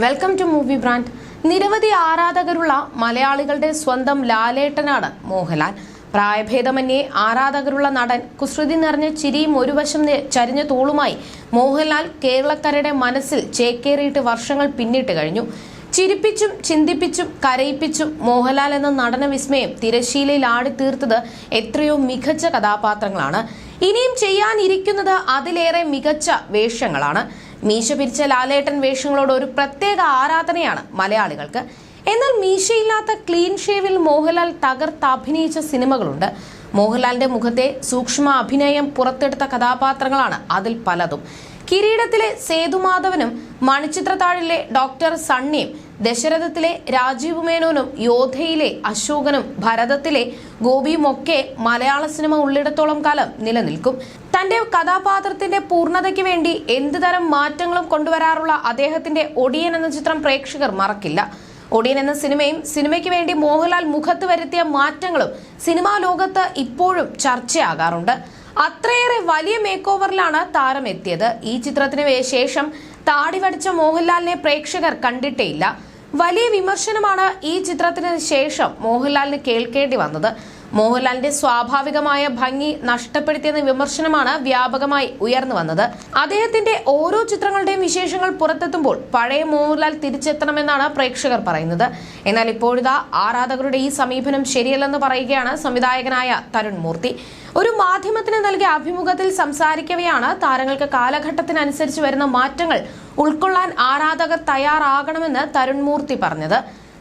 Welcome to movie brand നിരവധി ആരാധകരുള്ള മലയാളികളുടെ സ്വന്തം ലാലേട്ടനാണ് മോഹൻലാൽ. പ്രായഭേദമന്യേ ആരാധകരുള്ള നടൻ കുസൃതി നിറഞ്ഞ ചിരിയും ഒരു വശം ചരിഞ്ഞ തോളുമായി മോഹൻലാൽ കേരളക്കരയുടെ മനസ്സിൽ ചേക്കേറിയിട്ട് വർഷങ്ങൾ പിന്നിട്ട് കഴിഞ്ഞു. ചിരിപ്പിച്ചും ചിന്തിപ്പിച്ചും കരയിപ്പിച്ചും മോഹൻലാൽ എന്ന നടന വിസ്മയം തിരശീലയിൽ ആടിത്തീർത്തത് എത്രയോ മികച്ച കഥാപാത്രങ്ങളാണ്. ഇനിയും ചെയ്യാനിരിക്കുന്നത് അതിലേറെ മികച്ച വേഷങ്ങളാണ്. മീശ പിരിച്ച ലാലേട്ടൻ വേഷങ്ങളോട് ഒരു പ്രത്യേക ആരാധനയാണ് മലയാളികൾക്ക്. എന്നാൽ മീശയില്ലാത്ത ക്ലീൻ ഷേവിൽ മോഹൻലാൽ തകർത്ത് അഭിനയിച്ച സിനിമകളുണ്ട്. മോഹൻലാലിന്റെ മുഖത്തെ സൂക്ഷ്മ അഭിനയം പുറത്തെടുത്ത കഥാപാത്രങ്ങളാണ് അതിൽ പലതും. കിരീടത്തിലെ സേതുമാധവനും മണിച്ചിത്രത്താഴിലെ ഡോക്ടർ സണ്ണിയും ദശരഥത്തിലെ രാജീവ് മേനോനും യോധയിലെ അശോകനും ഭരതത്തിലെ ഗോപിയുമൊക്കെ മലയാള സിനിമ ഉള്ളിടത്തോളം കാലം നിലനിൽക്കും. തന്റെ കഥാപാത്രത്തിന്റെ പൂർണതയ്ക്ക് വേണ്ടി എന്ത് തരം മാറ്റങ്ങളും കൊണ്ടുവരാറുള്ള അദ്ദേഹത്തിന്റെ ഒടിയൻ എന്ന ചിത്രം പ്രേക്ഷകർ മറക്കില്ല. ഒടിയൻ എന്ന സിനിമയും സിനിമയ്ക്ക് വേണ്ടി മോഹൻലാൽ മുഖത്ത് വരുത്തിയ മാറ്റങ്ങളും സിനിമാ ലോകത്ത് ഇപ്പോഴും ചർച്ചയാകാറുണ്ട്. അത്രയേറെ വലിയ മേക്ക് ഓവറിലാണ് താരം എത്തിയത് ഈ ചിത്രത്തിന് ശേഷം താടി വടിച്ച മോഹൻലാലിനെ പ്രേക്ഷകർ കണ്ടിട്ടേയില്ല വലിയ വിമർശനമാണ് ഈ ചിത്രത്തിന് ശേഷം മോഹൻലാലിന് കേൾക്കേണ്ടി വന്നത്. മോഹൻലാലിന്റെ സ്വാഭാവികമായ ഭംഗി നഷ്ടപ്പെടുത്തിയെന്ന വിമർശനമാണ് വ്യാപകമായി ഉയർന്നു വന്നത്. അദ്ദേഹത്തിന്റെ ഓരോ ചിത്രങ്ങളുടെയും വിശേഷങ്ങൾ പുറത്തെത്തുമ്പോൾ പഴയ മോഹൻലാൽ തിരിച്ചെത്തണമെന്നാണ് പ്രേക്ഷകർ പറയുന്നത്. എന്നാൽ ഇപ്പോഴിതാ ആരാധകരുടെ ഈ സമീപനം ശരിയല്ലെന്ന് പറയുകയാണ് സംവിധായകനായ തരുൺ മൂർത്തി. ഒരു മാധ്യമത്തിന് നൽകിയ അഭിമുഖത്തിൽ സംസാരിക്കവെയാണ് താരങ്ങൾക്ക് കാലഘട്ടത്തിനനുസരിച്ച് വരുന്ന മാറ്റങ്ങൾ ഉൾക്കൊള്ളാൻ ആരാധകർ തയ്യാറാകണമെന്ന് തരുൺ മൂർത്തി പറഞ്ഞത്.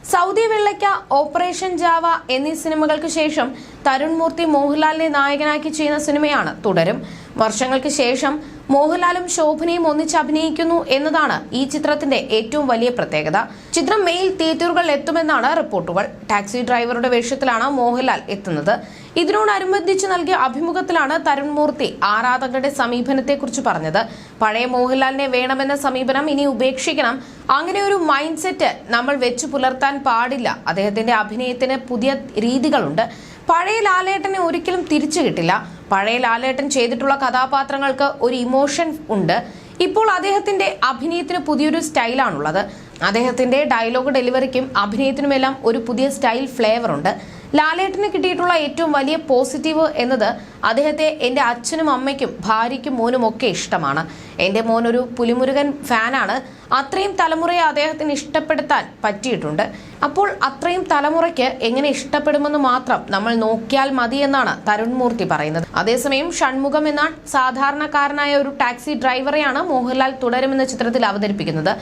സൗദി വെള്ളയ്ക്ക ഓപ്പറേഷൻ ജാവ എന്നീ സിനിമകൾക്ക് ശേഷം തരുൺ മൂർത്തി മോഹൻലാലിനെ നായകനാക്കി ചെയ്യുന്ന സിനിമയാണ് തുടരും. വർഷങ്ങൾക്ക് ശേഷം മോഹൻലാലും ശോഭനയും ഒന്നിച്ച് അഭിനയിക്കുന്നു എന്നതാണ് ഈ ചിത്രത്തിന്റെ ഏറ്റവും വലിയ പ്രത്യേകത. ചിത്രം മെയിൽ തിയേറ്ററുകളിൽ എത്തുമെന്നാണ് റിപ്പോർട്ടുകൾ. ടാക്സി ഡ്രൈവറുടെ വേഷത്തിലാണ് മോഹൻലാൽ എത്തുന്നത്. ഇതിനോടനുബന്ധിച്ച് നൽകിയ അഭിമുഖത്തിലാണ് തരുൺ മൂർത്തി ആരാധകരുടെ സമീപനത്തെക്കുറിച്ച് പറഞ്ഞത്. പഴയ മോഹൻലാലിനെ വേണമെന്ന സമീപനം ഇനി ഉപേക്ഷിക്കണം. അങ്ങനെ ഒരു മൈൻഡ് സെറ്റ് നമ്മൾ വെച്ചു പുലർത്താൻ പാടില്ല. അദ്ദേഹത്തിന്റെ അഭിനയത്തിന് പുതിയ രീതികളുണ്ട്. പഴയ ലാലേട്ടനെ ഒരിക്കലും തിരിച്ചു കിട്ടില്ല. പഴയ ലാലേട്ടൻ ചെയ്തിട്ടുള്ള കഥാപാത്രങ്ങൾക്ക് ഒരു ഇമോഷൻ ഉണ്ട്. ഇപ്പോൾ അദ്ദേഹത്തിന്റെ അഭിനയത്തിന് പുതിയൊരു സ്റ്റൈലാണുള്ളത്. അദ്ദേഹത്തിന്റെ ഡയലോഗ് ഡെലിവറിക്കും അഭിനയത്തിനുമെല്ലാം ഒരു പുതിയ സ്റ്റൈൽ ഫ്ലേവർ ഉണ്ട്. ലാലേട്ടന് കിട്ടിയിട്ടുള്ള ഏറ്റവും വലിയ പോസിറ്റീവ് എന്നത് അദ്ദേഹത്തെ എന്റെ അച്ഛനും അമ്മയ്ക്കും ഭാര്യയ്ക്കും മോനും ഒക്കെ ഇഷ്ടമാണ്. എന്റെ മോൻ ഒരു പുലിമുരുകൻ ഫാനാണ്. അത്രയും തലമുറയെ അദ്ദേഹത്തിന് ഇഷ്ടപ്പെടുത്താൻ പറ്റിയിട്ടുണ്ട്. അപ്പോൾ അത്രയും തലമുറയ്ക്ക് എങ്ങനെ ഇഷ്ടപ്പെടുമെന്ന് മാത്രം നമ്മൾ നോക്കിയാൽ മതി എന്നാണ് തരുൺ മൂർത്തി പറയുന്നത്. അതേസമയം ഷൺമുഖം എന്ന സാധാരണക്കാരനായ ഒരു ടാക്സി ഡ്രൈവറെയാണ് മോഹൻലാൽ തുടരുമെന്ന ചിത്രത്തിൽ അവതരിപ്പിക്കുന്നത്.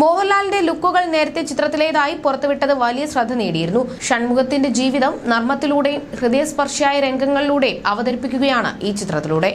മോഹൻലാലിന്റെ ലുക്കുകൾ നേരത്തെ ചിത്രത്തിലേതായി പുറത്തുവിട്ടത് വലിയ ശ്രദ്ധ നേടിയിരുന്നു. ഷൺമുഖത്തിന്റെ ജീവിതം നർമ്മത്തിലൂടെയും ഹൃദയസ്പർശിയായ രംഗങ്ങളിലൂടെയും അവതരിപ്പിക്കുകയാണ് ഈ ചിത്രത്തിലൂടെ.